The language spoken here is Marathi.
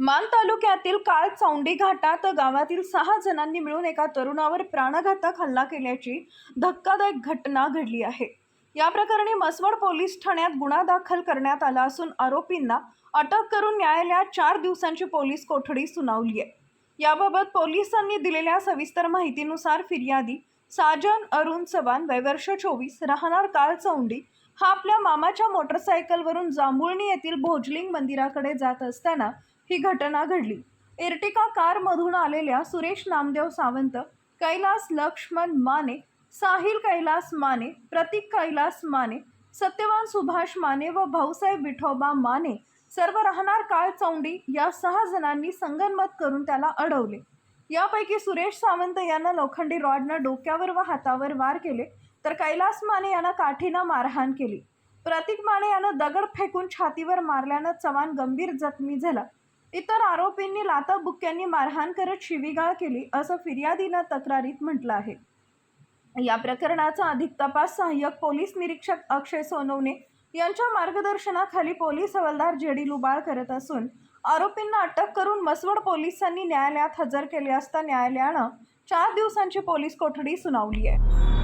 मान तालुक्यातील काळ चौंडी घाटात गावातील सहा जणांनी मिळून एका तरुणावर प्राणघातक हल्ला केल्याची धक्कादायक घटना घडली आहे. या प्रकरणी मसवड पोलीस ठाण्यात गुन्हा दाखल करण्यात आला असून आरोपींना अटक करून न्यायालयात चार दिवसांची पोलीस कोठडी सुनावली आहे. याबाबत पोलिसांनी दिलेल्या सविस्तर माहितीनुसार फिर्यादी साजन अरुण चव्हाण वयवर्ष चोवीस राहणार काळ चौंडी हा आपल्या मामाच्या मोटरसायकलवरून जांभुळणी येथील भोजलिंग मंदिराकडे जात असताना ही घटना घडली. एर्टिका कारमधून आलेल्या सुरेश नामदेव सावंत कैलास लक्ष्मण माने साहिल कैलास माने प्रतीक कैलास माने सत्यवान सुभाष माने व भाऊसाहेब विठोबा माने सर्व राहणार काळ चौंडी या सहा जणांनी संगनमत करून त्याला अडवले. यापैकी सुरेश सावंत यांना लोखंडी रॉडनं डोक्यावर व हातावर वार केले तर कैलास माने यांना काठीनं मारहाण केली. प्रतीक माने यानं दगड फेकून छातीवर मारल्यानं चव्हाण गंभीर जखमी झाला. इतर आरोपींनी लाताबुक्क्यांनी मारहाण करत शिवीगाळ केली असं फिर्यादीनं तक्रारीत म्हटलं आहे. या प्रकरणाचा अधिक तपास सहाय्यक पोलीस निरीक्षक अक्षय सोनवणे यांच्या मार्गदर्शनाखाली पोलीस हवालदार जेडी लुबाळ करत असून आरोपींना अटक करून मसवड पोलिसांनी न्यायालयात हजर केले असता न्यायालयानं चार दिवसांची पोलीस कोठडी सुनावली आहे.